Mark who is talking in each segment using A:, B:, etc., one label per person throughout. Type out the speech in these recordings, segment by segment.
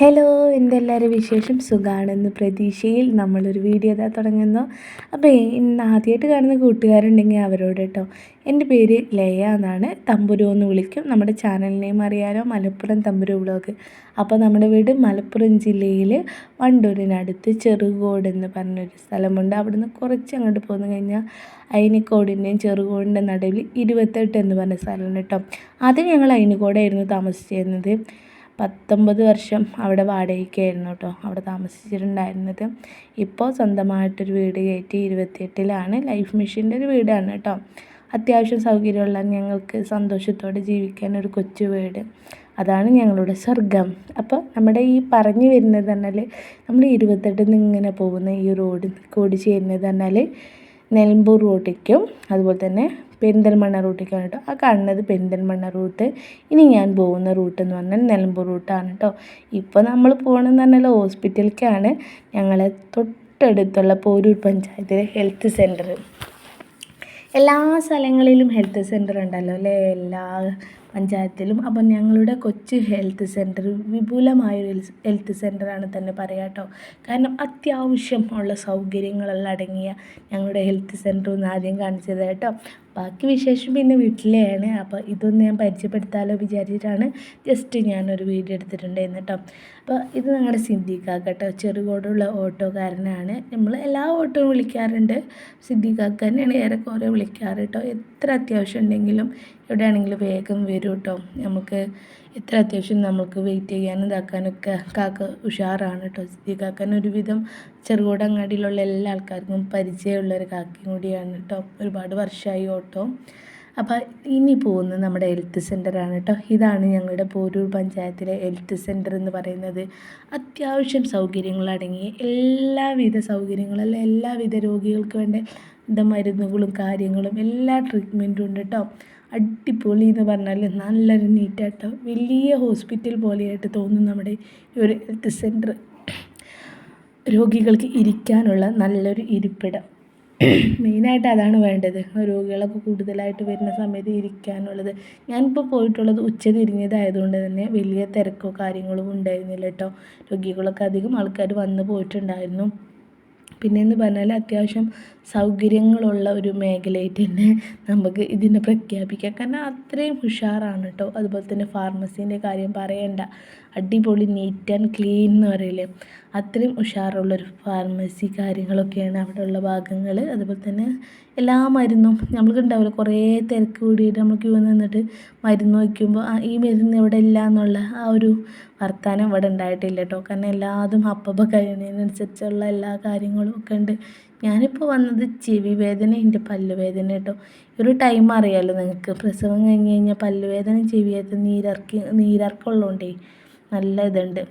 A: Hello എന്റെ എല്ലാവരും വിശേഷം? സുഖാണെന്ന് പ്രതീക്ഷയിൽ നമ്മളൊരു വീഡിയോ ഇതാ തുടങ്ങുന്നു. അപ്പോൾ ഇന്ന് ആദ്യമായിട്ട് കാണുന്ന കൂട്ടുകാരുണ്ടെങ്കിൽ അവരോട് കേട്ടോ. എന്റെ പേര് ലയ എന്നാണ്. തമ്പുരു എന്ന് വിളിക്കും. നമ്മുടെ ചാനൽ നെയിം അറിയാലോ? മലപ്പുറം തമ്പുരു ബ്ലോഗ് അപ്പോൾ നമ്മുടെ വീട് മലപ്പുറം ജില്ലയിൽ വണ്ടൂരിനടുത്ത് ചെറുകോട് എന്ന് പറഞ്ഞൊരു സ്ഥലമുണ്ട്. അവിടുന്ന് കുറച്ച് അങ്ങോട്ട് പോന്നു കഴിഞ്ഞാൽ അയിനിക്കോടിന്റെയും ചെറുകോടിന്റെ നടുവിൽ ഇരുപത്തെട്ട് എന്ന് പറഞ്ഞ സ്ഥലമുണ്ട് കേട്ടോ. അത് ഞങ്ങൾ അയിനിക്കോടായിരുന്നു താമസിച്ചിരുന്നത്. പത്തൊമ്പത് വർഷം അവിടെ വാടകയ്ക്കായിരുന്നു കേട്ടോ. അവിടെ താമസിച്ചിട്ടുണ്ടായിരുന്നത്. ഇപ്പോൾ സ്വന്തമായിട്ടൊരു വീട് കയറ്റി ഇരുപത്തിയെട്ടിലാണ്. ലൈഫ് മിഷന്റെ ഒരു വീടാണ് കേട്ടോ. അത്യാവശ്യം സൗകര്യമുള്ള ഞങ്ങൾക്ക് സന്തോഷത്തോടെ ജീവിക്കാൻ ഒരു കൊച്ചു വീട്. അതാണ് ഞങ്ങളുടെ സ്വർഗം അപ്പോൾ നമ്മുടെ ഈ പറഞ്ഞു വരുന്നത് പറഞ്ഞാൽ നമ്മൾ ഇരുപത്തെട്ടിൽ നിന്ന് ഇങ്ങനെ പോകുന്ന ഈ റോഡ് കൂടി ചേരുന്നത് പറഞ്ഞാൽ നിലമ്പൂർ റോഡിലേക്കും അതുപോലെ തന്നെ പെരിന്തൽമണ്ണ റൂട്ടിലേക്കാണ് കേട്ടോ ആ കാണുന്നത് പെരിന്തൽമണ്ണ റൂട്ട്. ഇനി ഞാൻ പോകുന്ന റൂട്ട് എന്ന് പറഞ്ഞാൽ നിലമ്പൂർ റൂട്ടാണ് കേട്ടോ. ഇപ്പോൾ നമ്മൾ പോകണമെന്ന് പറഞ്ഞാൽ ഹോസ്പിറ്റലിലേക്കാണ് ഞങ്ങളെ തൊട്ടടുത്തുള്ള പോരൂർ പഞ്ചായത്തിലെ ഹെൽത്ത് സെന്റർ എല്ലാ സ്ഥലങ്ങളിലും ഹെൽത്ത് സെന്റർ ഉണ്ടല്ലോ അല്ലേ? എല്ലാ പഞ്ചായത്തിലും. അപ്പം ഞങ്ങളുടെ കൊച്ചു ഹെൽത്ത് സെന്റർ വിപുലമായൊരു ഹെൽത്ത് സെന്ററാണ് തന്നെ പറയാം കേട്ടോ. കാരണം അത്യാവശ്യം ഉള്ള സൗകര്യങ്ങളെല്ലാം അടങ്ങിയ ഞങ്ങളുടെ ഹെൽത്ത് സെന്റർ ഒന്ന് ആദ്യം കാണിച്ചത് കേട്ടോ. ബാക്കി വിശേഷം പിന്നെ വീട്ടിലെയാണ്. അപ്പോൾ ഇതൊന്ന് ഞാൻ പരിചയപ്പെടുത്താമല്ലോ വിചാരിച്ചിട്ടാണ് ജസ്റ്റ് ഞാനൊരു വീഡിയോ എടുത്തിട്ടുണ്ടായിരുന്നു കേട്ടോ അപ്പോൾ ഇത് ഞങ്ങളുടെ സിദ്ദീഖാക്ക കേട്ടോ. ചെറുകോടുള്ള ഓട്ടോക്കാരനാണ്. നമ്മൾ എല്ലാ ഓട്ടോയും വിളിക്കാറുണ്ട്. സിദ്ദീഖാക്ക തന്നെയാണ് ഏറെക്കുറെ വിളിക്കാറ് കേട്ടോ എത്ര അത്യാവശ്യം ഉണ്ടെങ്കിലും എവിടെയാണെങ്കിലും വേഗം വരും കേട്ടോ നമുക്ക് എത്ര അത്യാവശ്യം നമുക്ക് വെയിറ്റ് ചെയ്യാനും ഇതാക്കാനൊക്കെ കാക്ക ഉഷാറാണ് കേട്ടോ സിദ്ദീഖാക്കൻ ഒരുവിധം ചെറുകോട് അങ്ങാടിയിലുള്ള എല്ലാ ആൾക്കാർക്കും പരിചയമുള്ള ഒരു കാക്കയും കൂടിയാണ് കേട്ടോ ഒരുപാട് വർഷമായി ഓട്ടോ അപ്പോൾ ഇനി പോകുന്നത് നമ്മുടെ ഹെൽത്ത് സെന്ററാണ് കേട്ടോ. ഇതാണ് ഞങ്ങളുടെ പോരൂർ പഞ്ചായത്തിലെ ഹെൽത്ത് സെന്റർ എന്ന് പറയുന്നത്. അത്യാവശ്യം സൗകര്യങ്ങളടങ്ങി എല്ലാവിധ സൗകര്യങ്ങളും എല്ലാവിധ രോഗികൾക്ക് വേണ്ട മരുന്നുകളും കാര്യങ്ങളും എല്ലാ ട്രീറ്റ്മെന്റും ഉണ്ട് കേട്ടോ. അടിപൊളി എന്ന് പറഞ്ഞാൽ നല്ലൊരു നീറ്റാട്ടോ വലിയ ഹോസ്പിറ്റൽ പോലെയായിട്ട് തോന്നും നമ്മുടെ ഈ ഒരു ഹെൽത്ത് സെന്റർ രോഗികൾക്ക് ഇരിക്കാനുള്ള നല്ലൊരു ഇരിപ്പിടം. മെയിനായിട്ട് അതാണ് വേണ്ടത്. രോഗികളൊക്കെ കൂടുതലായിട്ട് വരുന്ന സമയത്ത് ഇരിക്കാനുള്ളത്. ഞാനിപ്പോൾ പോയിട്ടുള്ളത് ഉച്ച തിരിഞ്ഞതായതുകൊണ്ട് തന്നെ വലിയ തിരക്കോ കാര്യങ്ങളോ ഉണ്ടായിരുന്നില്ല കേട്ടോ. രോഗികളൊക്കെ അധികം ആൾക്കാർ വന്ന് പോയിട്ടുണ്ടായിരുന്നു. പിന്നെയെന്ന് പറഞ്ഞാൽ അത്യാവശ്യം സൗകര്യങ്ങളുള്ള ഒരു മേഖലയായിട്ട് തന്നെ നമുക്ക് ഇതിനെ പ്രഖ്യാപിക്കാം. കാരണം അത്രയും ഉഷാറാണ് കേട്ടോ. അതുപോലെ തന്നെ ഫാർമസീന്റെ കാര്യം പറയണ്ട. അടിപൊളി നീറ്റ് ആൻഡ് ക്ലീൻ എന്ന് പറയില്ലേ? അത്രയും ഉഷാറുള്ളൊരു ഫാർമസി കാര്യങ്ങളൊക്കെയാണ് അവിടെയുള്ള ഭാഗങ്ങൾ അതുപോലെ തന്നെ എല്ലാ മരുന്നും നമ്മൾക്ക് ഉണ്ടാവില്ല കുറേ തിരക്ക് കൂടിയിട്ട് നമ്മൾ ക്യൂ നിന്നിട്ട് മരുന്ന് വയ്ക്കുമ്പോൾ ഈ മരുന്ന് ഇവിടെ ഇല്ല എന്നുള്ള ആ ഒരു വർത്തമാനം ഇവിടെ ഉണ്ടായിട്ടില്ല കേട്ടോ. കാരണം എല്ലാതും അപ്പപ്പം കഴിയുന്നതിനനുസരിച്ചുള്ള എല്ലാ കാര്യങ്ങളും ഒക്കെ ഉണ്ട്. ഞാനിപ്പോൾ വന്നത് ചെവി വേദന എന്റെ പല്ലുവേദന കേട്ടോ. ഒരു ടൈം അറിയാമല്ലോ നിങ്ങൾക്ക്. പ്രസവം കഴിഞ്ഞ് കഴിഞ്ഞാൽ പല്ലുവേദന ചെവി വേദന നീരിറക്കി നീരിറക്കമുള്ളതുകൊണ്ടേ നല്ല ഇതുണ്ട്.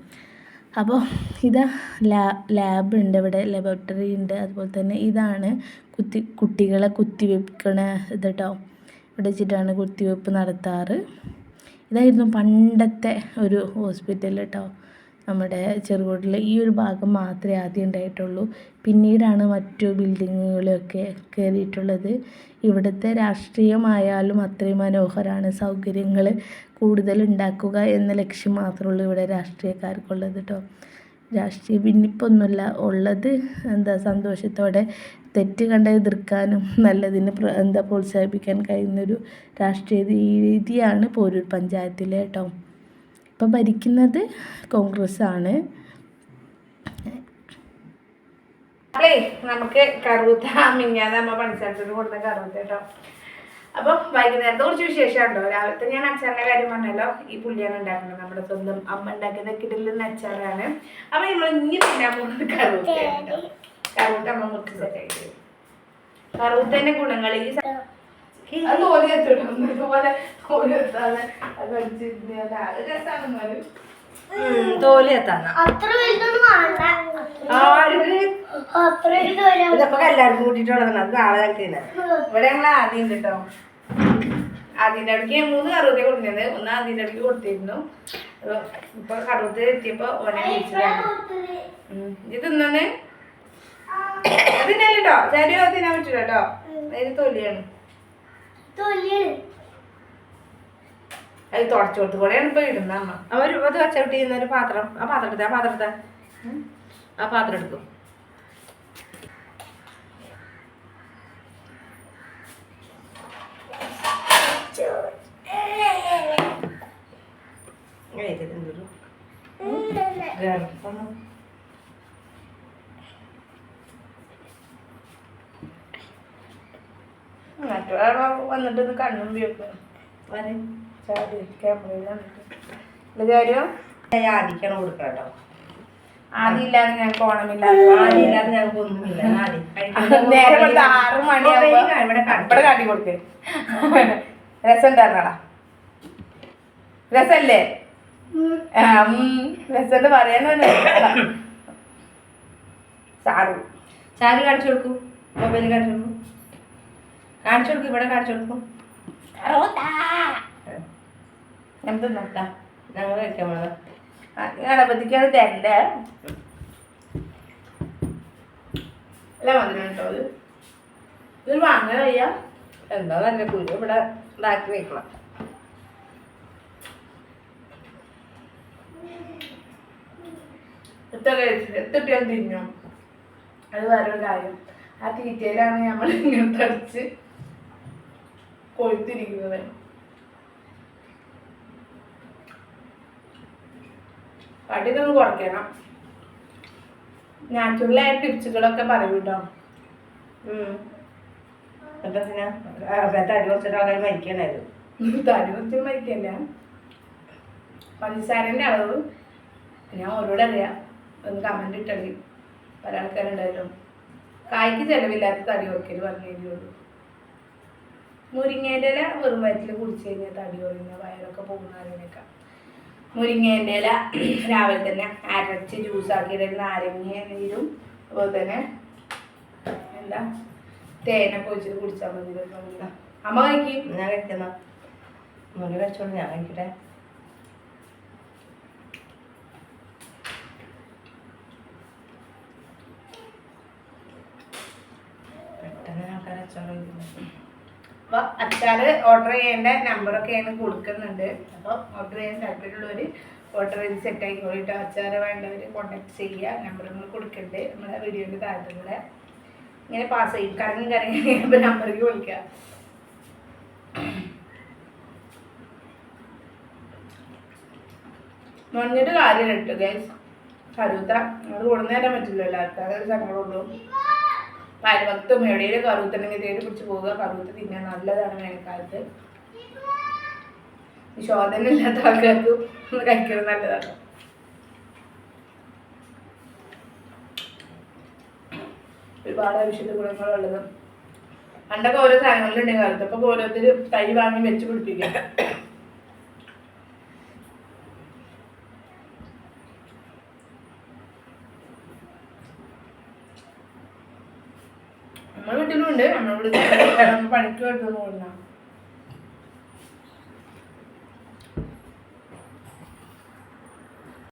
A: അപ്പോൾ ഇതാ ലാ ലാബ് ഉണ്ട് ഇവിടെ ലബോറട്ടറി ഉണ്ട്. അതുപോലെ തന്നെ ഇതാണ് കുത്തി കുട്ടികളെ കുത്തിവെക്കണ ഇത് കേട്ടോ ഇവിടെ വെച്ചിട്ടാണ് കുത്തിവെപ്പ് നടത്താറ്. ഇതായിരുന്നു പണ്ടത്തെ ഒരു ഹോസ്പിറ്റൽ കേട്ടോ നമ്മുടെ ചെറുകോട്ടിലെ ഈ ഒരു ഭാഗം മാത്രമേ ആദ്യം ഉണ്ടായിട്ടുള്ളൂ. പിന്നീടാണ് മറ്റു ബിൽഡിങ്ങുകളൊക്കെ കയറിയിട്ടുള്ളത്. ഇവിടുത്തെ രാഷ്ട്രീയമായാലും അത്രയും മനോഹരമാണ് സൗകര്യങ്ങൾ കൂടുതൽ ഉണ്ടാക്കുക എന്ന ലക്ഷ്യം മാത്രമേ ഉള്ളൂ ഇവിടെ രാഷ്ട്രീയക്കാർക്കുള്ളത് കേട്ടോ. രാഷ്ട്രീയ ഭിന്നിപ്പൊന്നുമില്ല. ഉള്ളത് എന്താ സന്തോഷത്തോടെ തെറ്റ് കണ്ട എതിർക്കാനും നല്ലതിന് എന്താ പ്രോത്സാഹിപ്പിക്കാൻ കഴിയുന്നൊരു രാഷ്ട്രീയ രീതിയാണ് പോരൂർ പഞ്ചായത്തിലെ കേട്ടോ. ഇപ്പോൾ ഭരിക്കുന്നത് കോൺഗ്രസ് ആണ്
B: നമുക്ക് കറുത്ത മിഞ്ഞാന്ന് നമ്മ പണിസ്ഥലത്തിന് കൊടുത്ത കറുത്ത കേട്ടോ. അപ്പം വൈകുന്നേരത്തെ കുറച്ച് വിശേഷം ഉണ്ടോ? രാവിലത്തെ ഞാൻ അച്ചാറിന്റെ കാര്യം പറഞ്ഞല്ലോ. ഈ പുള്ളിയാണ് ഉണ്ടാക്കുന്നത്. നമ്മുടെ സ്വന്തം അമ്മ ഉണ്ടാക്കിയത് കിടലുന്ന അച്ചാറാണ്. അപ്പൊ നമ്മൾ ഇനി തിന്നാൻ പോകുന്നത് കറുത്ത കറുത്ത അമ്മ മുറിച്ച് സെറ്റ് ആയിട്ട്. കറുത്തന്റെ ഗുണങ്ങൾ ഈ അത് എത്തിടും ഇതുപോലെ അത് അത്
C: കൂട്ടിട്ടുള്ളതാണ് അത് നാളെ കഴിക്കുന്നത്
B: ഇവിടെ ഞങ്ങൾ ആദ്യം കിട്ടോ ആദ്യന്റെ അടുക്ക് ഞാൻ മൂന്ന് കറുവത്തെ കൊടുക്കുന്നത് ഒന്ന് ആദ്യന്റെ അടുക്ക് കൊടുത്തിരുന്നു. ഇപ്പൊ കറുവത്ത് എത്തിയപ്പോ ഓനെ വിളിച്ചതാണ്. ഇത് തിന്നെ അതിനല്ലോ ചരിയോ തിന്നാൻ പറ്റൂലോ കേട്ടോ അതിന് തൊലിയാണ്.
A: അത് തുടച്ചോട്ട് കൂടെയാണ് ഇപ്പൊ ഇടുന്ന അവർ
C: അവർ അത് ചെയ്യുന്ന ഒരു പാത്രം. ആ പാത്രം എടുത്താ ആ പാത്രം എടുത്താ. ആ പാത്രം എടുക്കും.
A: മറ്റൊരാൾ വന്നിട്ട് ഒന്ന് കണ്ണും വീക്കും ചാടി ക്യാമറയിൽ വന്നിട്ട് ഇത് കാര്യം?
C: ഞാൻ ആദിക്കാണ് കൊടുക്കുക കേട്ടോ
A: ആദ്യം ഇല്ലാതെ ഞങ്ങൾക്ക് ഓണമില്ലാതെ
C: ഇല്ലാതെ ഞങ്ങൾക്ക് ഒന്നുമില്ല.
A: നേരെ ആറ് മണിയാകുമ്പോ
C: ഇവിടെ
A: ഇവിടെ കാട്ടി കൊടുക്കേ. രസം ഉണ്ടായിരുന്നടാ രസല്ലേ ആ, ഉം. രസം പറയാനാണ് സാറു.
C: ചാരി കാണിച്ചു കൊടുക്കൂ. മൊബൈൽ കാണിച്ചു കൊടുക്കൂ. കാണിച്ചു കൊടുക്കും ഇവിടെ കാണിച്ചു കൊടുക്കും
A: എന്ത് നോക്കാം
C: ഞങ്ങൾ കഴിക്കാൻ പോണത്.
A: ഗണപതിക്കാണ് തരണ്ട? അല്ല മധുരം കേട്ടോ ഇത്? ഇത് വാങ്ങാൻ വയ്യ.
C: എന്താ നല്ല കുരു ഇവിടെ ഇതാക്കി വെക്കണം.
A: എത്ര എത്ര തിന്നു? അത് കാര്യം. ആ തീറ്റയിലാണ് നമ്മൾ ഇങ്ങനെ തടിച്ച് കൊഴുത്തിരിക്കുന്നത് പട്ടിതൊന്ന് കുറയ്ക്കണം. നാച്ചുറലായ ടിപ്സുകളൊക്കെ പറയൂ കേട്ടോ
C: എന്നിട്ട് പിന്നെ? അടി കുറച്ചിട്ട് ആൾക്കാർ
A: തടി കുറച്ച് മരിക്കല്ല. പഞ്ചസാരന്റെ അളവ് ഞാൻ ഓരോട് അറിയാം. ഒന്ന് പല ആൾക്കാരുണ്ടായിരുന്നു കായ്ക്ക് ചിലവില്ലാത്ത തടി കുറയ്ക്കൽ പറഞ്ഞു തരുള്ളൂ. മുരിങ്ങേന്റെ ഇല വെറും വയറ്റിൽ കുടിച്ചു കഴിഞ്ഞാൽ തടി കുറയുന്ന വയറൊക്കെ പോകുന്ന അറിയാനൊക്കെ മുരിങ്ങേന്റെ ഇല രാവിലെ തന്നെ അരച്ച് ജ്യൂസാക്കിയിട്ട് നാരങ്ങ നീരും അതുപോലെ തന്നെ എന്താ തേന പൊഴിച്ചിട്ട് കുടിച്ചാൽ മതി അമ്മ. കഴിക്കും.
C: ഞാൻ കഴിക്കുന്ന. മുരി കഴിച്ചോളൂ ഞാൻ കഴിക്കട്ടെ. പെട്ടെന്ന് ആൾക്കാർ അച്ചോളം
A: അപ്പോൾ അച്ചാർ ഓർഡർ ചെയ്യേണ്ട നമ്പറൊക്കെ ഞാൻ കൊടുക്കുന്നുണ്ട്. അപ്പോൾ ഓർഡർ ചെയ്യാൻ താല്പര്യമുള്ളവർ ഓർഡർ ചെയ്ത് സെറ്റ് ആയിക്കോളിട്ടോ അച്ചാർ വേണ്ടവർ കോൺടാക്ട് ചെയ്യുക. നമ്പർ നമ്മൾ കൊടുക്കുന്നുണ്ട് നമ്മുടെ വീഡിയോന്റെ താഴത്തുകൂടെ ഇങ്ങനെ പാസ് ചെയ്യും. കറങ്ങി കറങ്ങി കഴിയുമ്പോൾ വിളിക്കുക മഞ്ഞിട്ട് കാര്യം ഇട്ടു ഗൈസ് കരുത്ത അത് കൊടുന്നേരാൻ പറ്റില്ലല്ലോ. പറ്റില്ല എല്ലാവർക്കും. അതൊരു സങ്കടമുള്ളൂ പരവത്തും എവിടെയും കറുത്തുണ്ടെങ്കിൽ തേടി പിടിച്ച് പോവുക. കറുത്ത് തിന്നാൻ നല്ലതാണ് വേനൽക്കാലത്ത്. ഈ ശോധന ഇല്ലാത്ത ആൾക്കാർക്ക് ഒന്ന് കഴിക്കുന്നത് നല്ലതാണ്. ഒരുപാട് ഔഷധ ഗുണങ്ങളുള്ളത് പണ്ടൊക്കെ ഓരോ സാധനങ്ങളിലുണ്ടെങ്കിൽ കാലത്ത് അപ്പൊ ഓരോരുത്തർ തൈ വാങ്ങി വെച്ച് പിടിപ്പിക്കുക നമ്മുടെ വീട്ടിലും ഉണ്ട്. നമ്മുടെ വീട്ടിൽ പണിക്ക് എടുത്തു പോകുന്ന